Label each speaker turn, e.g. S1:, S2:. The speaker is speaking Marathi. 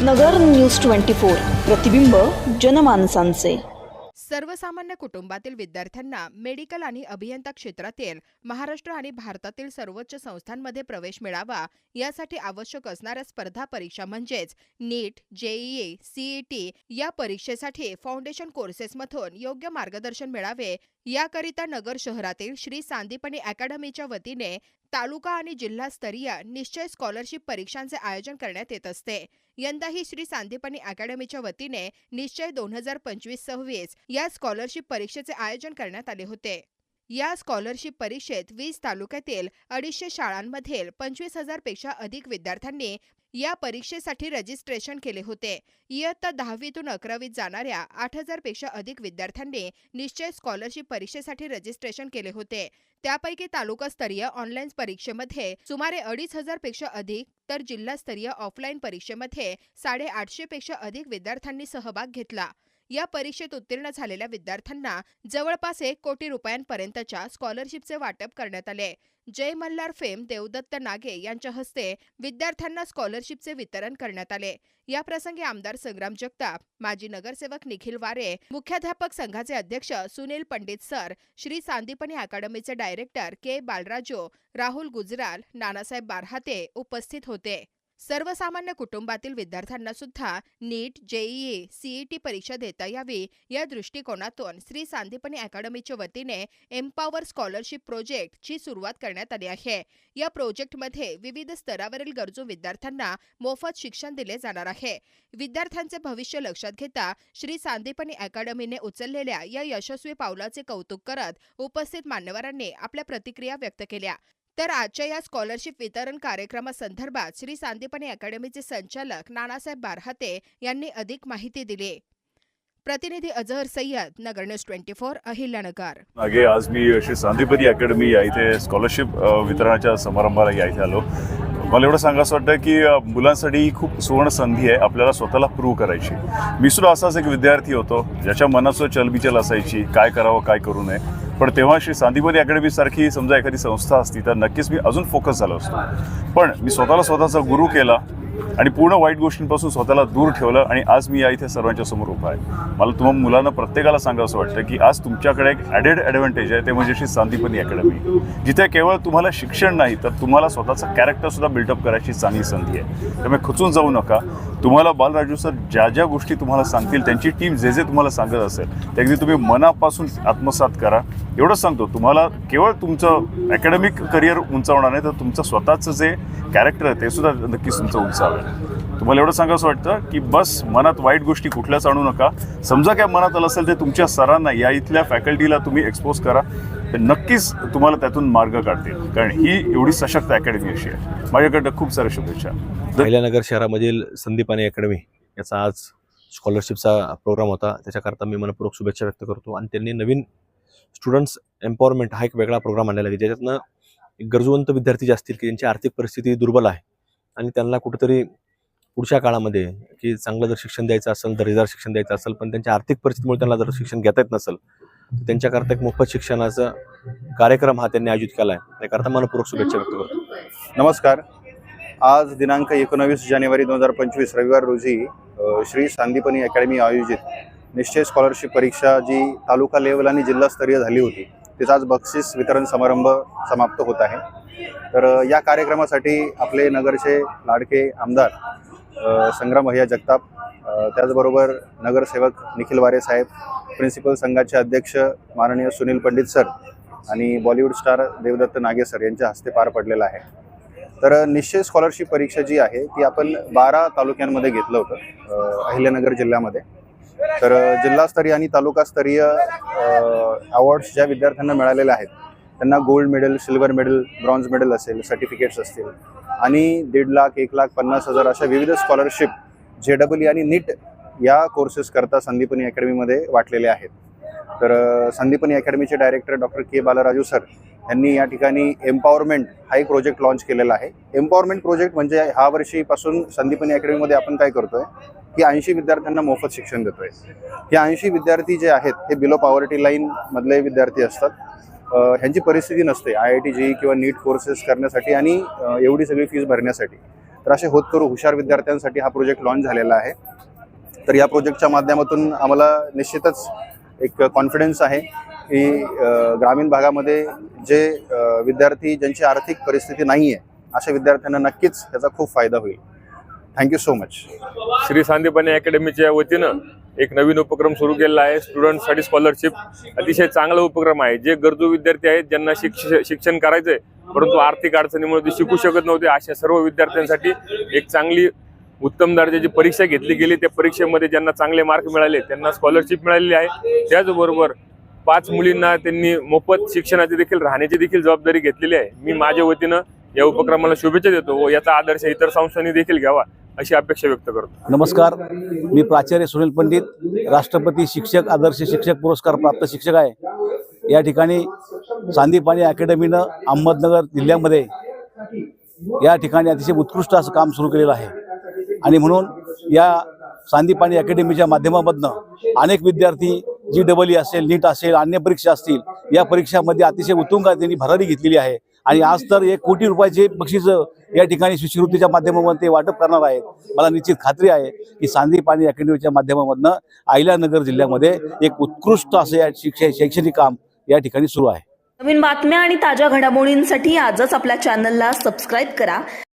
S1: नगर न्यूज ट्वेंटी फोर प्रतिबिंब जनमानसांचे.
S2: सर्वसामान्य कुटुंबातील विद्यार्थ्यांना मेडिकल आणि अभियंता क्षेत्रातील महाराष्ट्र आणि भारतातील सर्वोच्च संस्थांमध्ये प्रवेश मिळावा यासाठी आवश्यक असणाऱ्या स्पर्धा परीक्षा म्हणजेच नीट जेईई सीईटी या परीक्षेसाठी फाउंडेशन कोर्सेसमधून योग्य मार्गदर्शन मिळावे याकरिता नगर शहरातील श्री सांदीपनी अकॅडमीच्या वतीने तालुका आणि जिल्हास्तरीय निश्चय स्कॉलरशिप परीक्षांचे आयोजन करण्यात येत असते. यंदाही श्री सांदीपनी अकॅडमीच्या वतीने निश्चय दोन हजार पंचवीस सव्वीस या स्कॉलरशिप परीक्षेचे आयोजन करण्यात आले होते. या स्कॉलरशिप परीक्षेत वीस तालुक्यातील अडीचशे शाळांमधील पंचवीस हजारपेक्षा अधिक विद्यार्थ्यांनी या परीक्षेसाठी रजिस्ट्रेशन केले होते. इयत्ता दहावीतून अकरावीत जाणाऱ्या आठ हजारपेक्षा अधिक विद्यार्थ्यांनी निश्चय स्कॉलरशिप परीक्षेसाठी रजिस्ट्रेशन केले होते. त्यापैकी तालुकास्तरीय ऑनलाईन परीक्षेमध्ये सुमारे अडीच हजारपेक्षा अधिक तर जिल्हास्तरीय ऑफलाईन परीक्षेमध्ये साडेआठशेपेक्षा अधिक विद्यार्थ्यांनी सहभाग घेतला. या परीक्षेत उत्तीर्ण झालेल्या विद्यार्थ्यांना जवळपास एक कोटी रुपयांपर्यंतच्या स्कॉलरशिपचे वाटप करण्यात आले. जय मल्हार फेम देवदत्त नागे यांच्या हस्ते विद्यार्थ्यांना स्कॉलरशिपचे वितरण करण्यात आले. या प्रसंगी आमदार संग्राम जगताप माजी नगरसेवक निखिल वारे मुख्याध्यापक संघाचे अध्यक्ष सुनील पंडित सर श्री सांदीपनी अकादमीचे डायरेक्टर के बालराजो राहुल गुजराल नानासाहेब बारहाते उपस्थित होते. सर्वसामान्य कुटुंबातील विद्यार्थ्यांना सुद्धा नीट जेईई सीईटी परीक्षा देता यावी या दृष्टिकोनातून श्री सांदीपनी अकादमीच्या वतीने एम्पॉवर स्कॉलरशिप प्रोजेक्टची सुरुवात करण्यात आली आहे. या प्रोजेक्टमध्ये विविध स्तरावरील गरजू विद्यार्थ्यांना मोफत शिक्षण दिले जाणार आहे. विद्यार्थ्यांचे भविष्य लक्षात घेता श्री सांदीपनी अकादमीने उचललेल्या या यशस्वी पावलाचे कौतुक करत उपस्थित मान्यवरांनी आपल्या प्रतिक्रिया व्यक्त केल्या. तर आजच्या या स्कॉलरशिप वितरण कार्यक्रमासंदर्भात श्री सांदीपनी अकॅडमीचे संचालक नानासाहेब बारहाते यांनी अधिक माहिती दिली. प्रतिनिधी Azhar Sayyad Nagar news twenty four Ahilyanagar.
S3: मागे आज मी श्री सांदीपती अकॅडमी या इथे स्कॉलरशिप वितरणाच्या समारंभाला या इथे आलो. मला एवढं सांगायचं वाटतं की मुलांसाठी ही खूप सुवर्ण संधी आहे आपल्याला स्वतःला प्रूव्ह करायची. मी सुद्धा असाच एक विद्यार्थी होतो ज्याच्या मनात सुद्धा चलबिचल असायची काय करावं काय करू नये. पण तेव्हा श्री सांदीपती अकॅडमीसारखी समजा एखादी संस्था असती तर नक्कीच मी अजून फोकस झालो असतो. पण मी स्वतःला स्वतःचा गुरु केला आणि पूर्ण वाईट गोष्टींपासून स्वतःला दूर ठेवलं आणि आज मी या इथे सर्वांच्या समोर उभा आहे. मला तुम्हा मुलांना प्रत्येकाला सांगावं असं वाटतं की आज तुमच्याकडे एक ॲडेड ॲडव्हान्टेज आहे ते म्हणजे श्री सांदीपनी अकॅडमी. जिथे केवळ तुम्हाला शिक्षण नाही तर तुम्हाला स्वतःचं कॅरेक्टरसुद्धा बिल्डअप करायची चांगली संधी आहे. त्यामुळे खचून जाऊ नका. तुम्हाला बालराजू सर ज्या ज्या गोष्टी तुम्हाला सांगतील त्यांची टीम जे जे तुम्हाला सांगत असेल ते अगदी तुम्ही मनापासून आत्मसात करा. एवढंच सांगतो तुम्हाला केवळ तुमचं अकॅडमिक करिअर उंचावणार नाही तर तुमचं स्वतःचं जे कॅरेक्टर आहे ते सुद्धा नक्कीच तुमचं उंचावेल. तुम्हाला एवढं सांगावं असं वाटतं की बस मनात वाईट गोष्टी कुठल्याच आणू नका. समजा काय मनात आलं असेल ते तुमच्या सरांना या इथल्या फॅकल्टीला तुम्ही एक्सपोज करा. तर नक्कीच तुम्हाला त्यातून मार्ग काढतील. कारण ही एवढी सशक्त अकॅडमी अशी आहे. माझ्याकडं खूप साऱ्या शुभेच्छा.
S4: अहिल्यानगर शहरामधील संदीपाने अकॅडमी याचा आज स्कॉलरशिपचा प्रोग्राम होता. त्याच्याकरता मी मनपूर्वक शुभेच्छा व्यक्त करतो. आणि त्यांनी नवीन स्टुडंट्स एम्पॉवरमेंट हा एक वेगळा प्रोग्राम आणलेला आहे. ज्याच्यातनं एक गरजवंत विद्यार्थी जे असतील की ज्यांची आर्थिक परिस्थिती दुर्बल आहे आणि त्यांना कुठेतरी पुढच्या काळामध्ये की चांगलं जर शिक्षण द्यायचं असेल दर्जेदार शिक्षण द्यायचं असेल पण त्यांच्या आर्थिक परिस्थितीमुळे त्यांना जर शिक्षण घेता येत नसेल तर त्यांच्याकरता एक मोफत शिक्षणाचा कार्यक्रम हा त्यांनी आयोजित केला आहे. त्याकरता मनपूर्वक शुभेच्छा व्यक्त करतो.
S5: नमस्कार. आज दिनांक एकोणावीस जानेवारी दोन हजार पंचवीस रविवार रोजी श्री सांदीपनी अकॅडमी आयोजित निश्चय स्कॉलरशिप परीक्षा जी तालुका लेवल आणि जिल्हास्तरीय झाली होती तिचा आज बक्षीस वितरण समारंभ समाप्त होत आहे. तर या कार्यक्रमासाठी आपले नगरचे लाडके आमदार संग्राम भैया जगताप त्याचबरोबर नगरसेवक निखिल वारे साहेब प्रिन्सिपल संघाचे अध्यक्ष माननीय सुनील पंडित सर आणि बॉलिवूड स्टार देवदत्त नागे सर यांच्या हस्ते पार पडलेला आहे. तर निश्चय स्कॉलरशिप परीक्षा जी आहे ती आपण बारा तालुक्यांमध्ये घेतलं होतं अहिल्यानगर जिल्ह्यामध्ये. तर जिल्हास्तरीय आणि तालुकास्तरीय अवॉर्ड्स ज्या विद्यार्थ्यांना मिळालेल्या आहेत त्यांना gold medal silver medal bronze medal असेल सर्टिफिकेट्स असतील. आणि दीड लाख एक लाख पन्नास हजार अशा विविध स्कॉलरशिप जे डबल आणि नीट या कोर्सेस करता संदीपनी अकॅडमीमध्ये वाटलेले आहेत. तर Sandipani अकॅडमीचे director doctor K Balraju sir यांनी या ठिकाणी एम्पॉवरमेंट हा एक प्रोजेक्ट लॉन्च केलेला आहे. एम्पॉवरमेंट प्रोजेक्ट म्हणजे ह्या वर्षीपासून संदीपनी अकॅडमीमध्ये आपण काय करतोय की ऐंशी विद्यार्थ्यांना मोफत शिक्षण देतोय. हे ऐंशी विद्यार्थी जे आहेत हे बिलो पॉवर्टी लाईन मधले विद्यार्थी असतात. ह्यांची परिस्थिती नसते आय आय टी जी किंवा नीट कोर्सेस करण्यासाठी आणि एवढी सगळी फीज भरण्यासाठी. तर असे होत करू हुशार विद्यार्थ्यांसाठी हा प्रोजेक्ट लॉन्च झालेला आहे. तर या प्रोजेक्टच्या माध्यमातून आम्हाला निश्चितच एक कॉन्फिडन्स आहे की ग्रामीण भागामध्ये जे विद्यार्थी ज्यांची आर्थिक परिस्थिती नाही आहे अशा विद्यार्थ्यांना नक्कीच याचा खूप फायदा होईल. Thank you so much
S6: Shri Sandipani अकॅडमीच्या वतीनं एक नवीन उपक्रम सुरू केलेला आहे. स्टुडंटसाठी स्कॉलरशिप अतिशय चांगला उपक्रम आहे. जे गरजू विद्यार्थी आहेत ज्यांना शिक्ष शिक्षण करायचं आहे परंतु आर्थिक अडचणीमुळे ते शिकू शकत नव्हते. अशा सर्व विद्यार्थ्यांसाठी एक चांगली उत्तम दर्जाची परीक्षा घेतली गेली. त्या परीक्षेमध्ये ज्यांना चांगले मार्क मिळाले त्यांना स्कॉलरशिप मिळालेली आहे. त्याचबरोबर पाच मुलींना त्यांनी मोफत शिक्षणाची देखील राहण्याची देखील जबाबदारी घेतलेली आहे. मी माझ्या वतीनं या उपक्रमाला शुभेच्छा देतो व याचा आदर्श इतर संस्थांनी देखील घ्यावा. अशी अपेक्षा व्यक्त करतो.
S7: नमस्कार मी प्राचार्य सुनील पंडित राष्ट्रपती शिक्षक आदर्श शिक्षक पुरस्कार प्राप्त शिक्षक आहे. या ठिकाणी सांदीपाणी अकॅडमीनं अहमदनगर जिल्ह्यामध्ये या ठिकाणी अतिशय उत्कृष्ट असं काम सुरू केलेलं आहे. आणि म्हणून या सांदीपाणी अकॅडमीच्या माध्यमामधनं अनेक विद्यार्थी जी डबल ई असेल नीट असेल अन्य परीक्षा असतील या परीक्षामध्ये अतिशय उत्तुंग त्यांनी भरारी घेतलेली आहे. आणि आज तर एक कोटी रुपयाचे बक्षीस या ठिकाणी शिष्यवृत्तीच्या माध्यमामधून ते वाटप करणार आहेत. मला निश्चित खात्री आहे की सांदीपाणी अकॅडमीच्या माध्यमामधनं अहिल्यानगर जिल्ह्यामध्ये एक उत्कृष्ट असं या शिक्षण शैक्षणिक काम या ठिकाणी सुरू आहे.
S1: नवीन बातम्या आणि ताज्या घडामोडींसाठी आजच आपल्या चॅनलला सबस्क्राईब करा.